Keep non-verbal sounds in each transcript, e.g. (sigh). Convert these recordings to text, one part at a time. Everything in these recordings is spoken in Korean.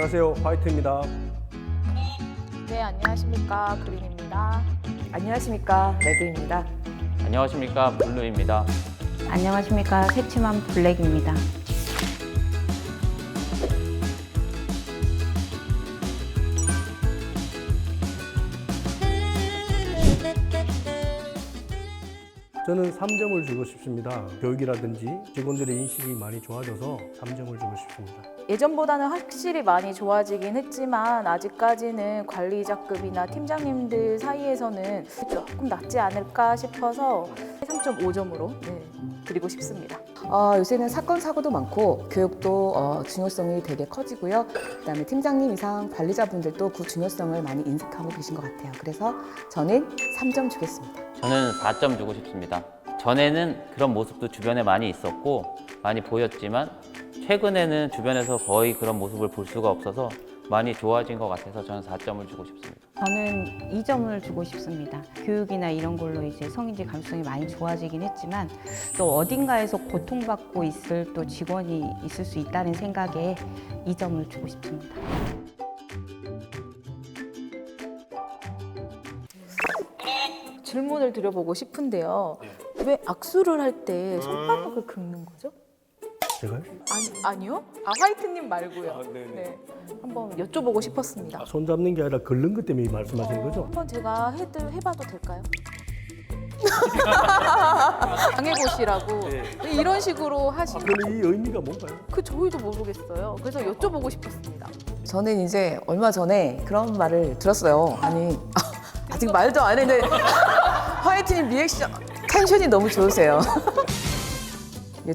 안녕하세요. 화이트입니다. 네, 안녕하십니까. 그린입니다. 안녕하십니까 레드입니다. 안녕하십니까 블루입니다. 안녕하십니까 새침한 블랙입니다. 저는 3점을 주고 싶습니다. 교육이라든지 직원들의 인식이 많이 좋아져서 3점을 주고 싶습니다. 예전보다는 확실히 많이 좋아지긴 했지만 아직까지는 관리자급이나 팀장님들 사이에서는 조금 낮지 않을까 싶어서 3.5점으로 네, 드리고 싶습니다. 어, 요새는 사건 사고도 많고 교육도 어, 중요성이 되게 커지고요. 그다음에 팀장님 이상 관리자분들도 그 중요성을 많이 인식하고 계신 것 같아요. 그래서 저는 3점 주겠습니다. 저는 4점 주고 싶습니다. 전에는 그런 모습도 주변에 많이 있었고 많이 보였지만 최근에는 주변에서 거의 그런 모습을 볼 수가 없어서 많이 좋아진 것 같아서 저는 4점을 주고 싶습니다. 저는 2점을 주고 싶습니다. 교육이나 이런 걸로 이제 성인지 감수성이 많이 좋아지긴 했지만 또 어딘가에서 고통받고 있을 또 직원이 있을 수 있다는 생각에 2점을 주고 싶습니다. 질문을 드려보고 싶은데요. 왜 악수를 할 때 손바닥을 긁는 거죠? 제가요? 아니, 아니요? 아, 화이트님 말고요. 네. 한번 여쭤보고 싶었습니다. 손 잡는 게 아니라 긁는 것 때문에 말씀하시는 거죠? 한번 제가 해드, 해봐도 될까요? (laughs) 당해보시라고 이런 식으로 하시고 그럼 이 의미가 뭔가요? 그 저희도 모르겠어요. 그래서 여쭤보고 싶었습니다. 저는 이제 얼마 전에 그런 말을 들었어요. 아니 (laughs) 아직 말도 안 했는데 화이트님 리액션 텐션이 너무 좋으세요. (laughs)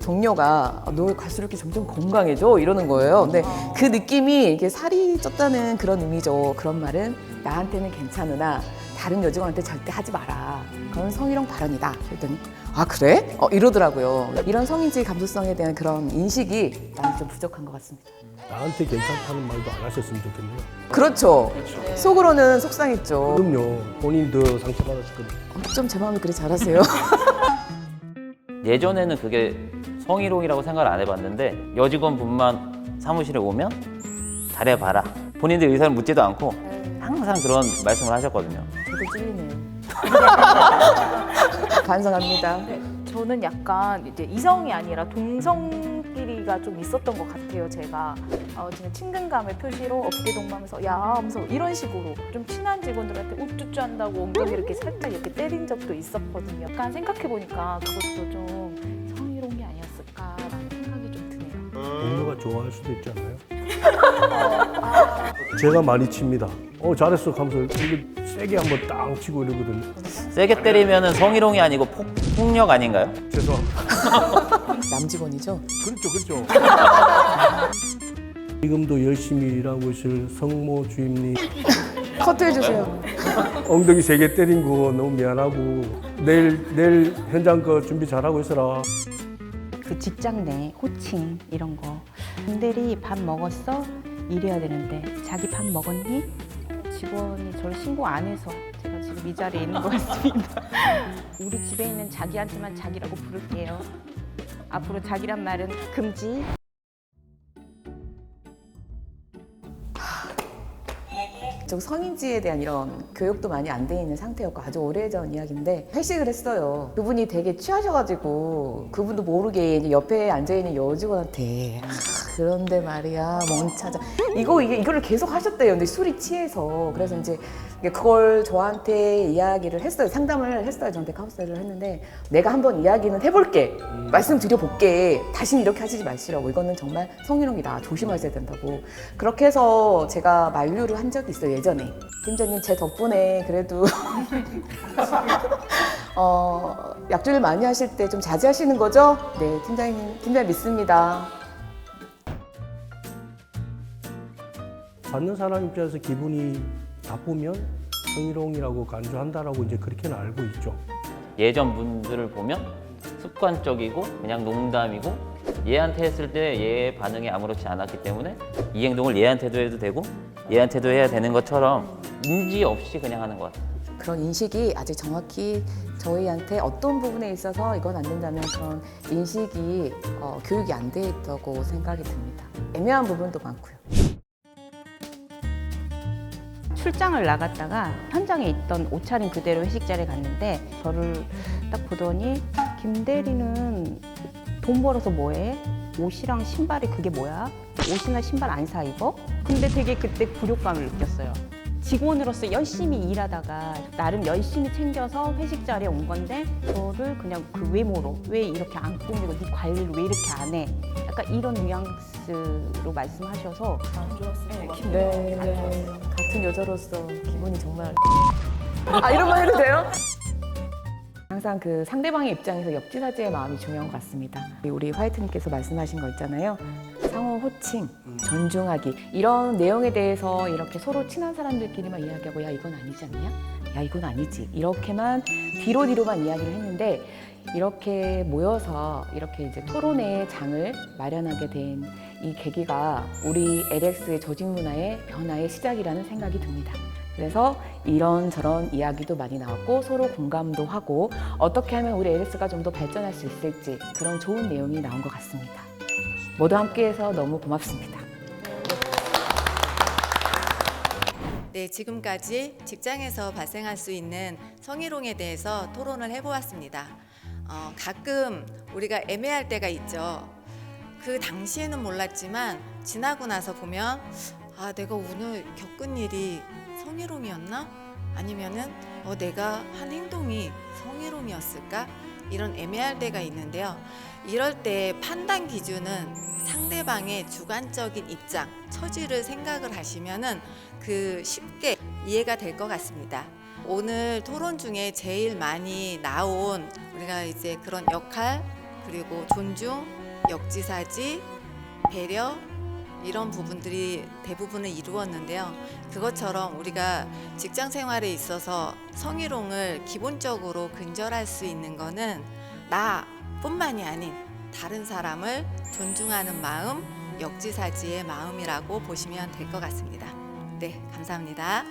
동료가 너 갈수록 이렇게 점점 건강해져 이러는 거예요. 근데 그 느낌이 이게 살이 쪘다는 그런 의미죠. 그런 말은 나한테는 괜찮으나 다른 여직원한테 절대 하지 마라. 그건 성희롱 발언이다. 그랬더니 아 그래? 어, 이러더라고요. 이런 성인지 감수성에 대한 그런 인식이 많이 좀 부족한 것 같습니다. 나한테 괜찮다는 말도 안 하셨으면 좋겠네요. 그렇죠. 속으로는 속상했죠. 그럼요. 본인이 더 상처받았을 겁니다. 좀 제 마음을 그리 잘하세요. (laughs) 예전에는 그게 성희롱이라고 생각을 안 해봤는데 여직원분만 사무실에 오면 잘해봐라. 본인들 의사를 묻지도 않고 항상 그런 말씀을 하셨거든요. 저도 찔리네요. (laughs) (laughs) 반성합니다. 네, 저는 약간 이제 이성이 아니라 동성끼리가 좀 있었던 것 같아요. 제가 어, 지금 친근감의 표시로 어깨 동무하면서 야 하면서 이런 식으로 좀 친한 직원들한테 우쭈쭈 한다고 엉덩이 이렇게 살짝 이렇게 때린 적도 있었거든요. 약간 생각해 보니까 그것도 좀 성희롱이 아니었을까라는 생각이 좀 드네요. 동료가 좋아할 수도 있지 않나요? (laughs) 제가 많이 칩니다. 어 잘했어 하면서 이거 세게 한번 땅 치고 이러거든요. 세게 때리면 성희롱이 아니고 폭, 폭력 아닌가요? 죄송합니다. (laughs) 남직원이죠. 그렇죠, 그렇죠. 지금도 열심히 일하고 있을 성모 주임님 커트해 주세요. 엉덩이 세 개 때린 거 너무 미안하고 내일 내일 현장 거 준비 잘하고 있어라. 그 직장 내 호칭 이런 거 분들이 밥 먹었어? 이래야 되는데 자기 밥 먹었니? 직원이 저를 신고 안 해서 제가 지금 이 자리에 있는 것 같습니다. (laughs) 우리 집에 있는 자기한테만 자기라고 부를게요. 앞으로 자기란 말은 금지. 좀 성인지에 대한 이런 교육도 많이 안 돼 있는 상태였고 아주 오래전 이야기인데 회식을 했어요. 그분이 되게 취하셔가지고 그분도 모르게 옆에 앉아 있는 여직원한테 아, 그런데 말이야 멍 찾아 이거 이게 이거를 계속 하셨대요. 근데 술이 취해서 그래서 이제 그걸 저한테 이야기를 했어요. 상담을 했어요. 저한테 카운셀을 했는데 내가 한번 이야기는 해볼게. 말씀드려 볼게. 다시는 이렇게 하시지 마시라고. 이거는 정말 성희롱이다. 조심하셔야 된다고. 그렇게 해서 제가 만류를 한 적이 있어요. 예전에. 팀장님 제 덕분에 그래도 (laughs) 어, 약주를 많이 하실 때 좀 자제하시는 거죠? 네, 팀장님, 팀장 믿습니다. 받는 사람 입장에서 기분이 나쁘면 성희롱이라고 간주한다라고 이제 그렇게는 알고 있죠. 예전 분들을 보면 습관적이고 그냥 농담이고 얘한테 했을 때 얘의 반응이 아무렇지 않았기 때문에 이 행동을 얘한테도 해도 되고 얘한테도 해야 되는 것처럼 인지 없이 그냥 하는 것 같아요. 그런 인식이 아직 정확히 저희한테 어떤 부분에 있어서 이건 안 된다는 그런 인식이 어, 교육이 안 돼 있다고 생각이 듭니다. 애매한 부분도 많고요. 출장을 나갔다가 현장에 있던 옷차림 그대로 회식 자리에 갔는데 저를 딱 보더니 김 대리는 돈 벌어서 뭐해? 옷이랑 신발이 그게 뭐야? 옷이나 신발 안 사 입어? 근데 되게 그때 굴욕감을 느꼈어요. 직원으로서 열심히 일하다가 나름 열심히 챙겨서 회식 자리에 온 건데 저를 그냥 그 외모로 왜 이렇게 안 꾸미고 네 관리를 왜 이렇게 안 해? 약간 이런 뉘앙스로 말씀하셔서 안 좋았어요. 네, 네. 같은 여자로서 기분이 정말 아 이런 말 해도 돼요? 항상 그 상대방의 입장에서 역지사지의 마음이 중요한 것 같습니다. 우리 화이트님께서 말씀하신 거 있잖아요. 상호 호칭, 존중하기 이런 내용에 대해서 이렇게 서로 친한 사람들끼리만 이야기하고 야 이건 아니지 않냐? 야 이건 아니지 이렇게만 뒤로 뒤로만 이야기를 했는데 이렇게 모여서 이렇게 이제 토론의 장을 마련하게 된 이 계기가 우리 LX의 조직 문화의 변화의 시작이라는 생각이 듭니다. 그래서 이런저런 이야기도 많이 나왔고 서로 공감도 하고 어떻게 하면 우리 LX가 좀 더 발전할 수 있을지 그런 좋은 내용이 나온 것 같습니다. 모두 함께해서 너무 고맙습니다. 네, 지금까지 직장에서 발생할 수 있는 성희롱에 대해서 토론을 해보았습니다. 어, 가끔 우리가 애매할 때가 있죠. 그 당시에는 몰랐지만 지나고 나서 보면 아, 내가 오늘 겪은 일이 성희롱이었나? 아니면은 어, 내가 한 행동이 성희롱이었을까? 이런 애매할 때가 있는데요. 이럴 때 판단 기준은 상대방의 주관적인 입장, 처지를 생각을 하시면은 그 쉽게 이해가 될 것 같습니다. 오늘 토론 중에 제일 많이 나온 우리가 이제 그런 역할 그리고 존중, 역지사지, 배려 이런 부분들이 대부분을 이루었는데요. 그것처럼 우리가 직장 생활에 있어서 성희롱을 기본적으로 근절할 수 있는 거는 나 뿐만이 아닌 다른 사람을 존중하는 마음, 역지사지의 마음이라고 보시면 될 것 같습니다. 네, 감사합니다.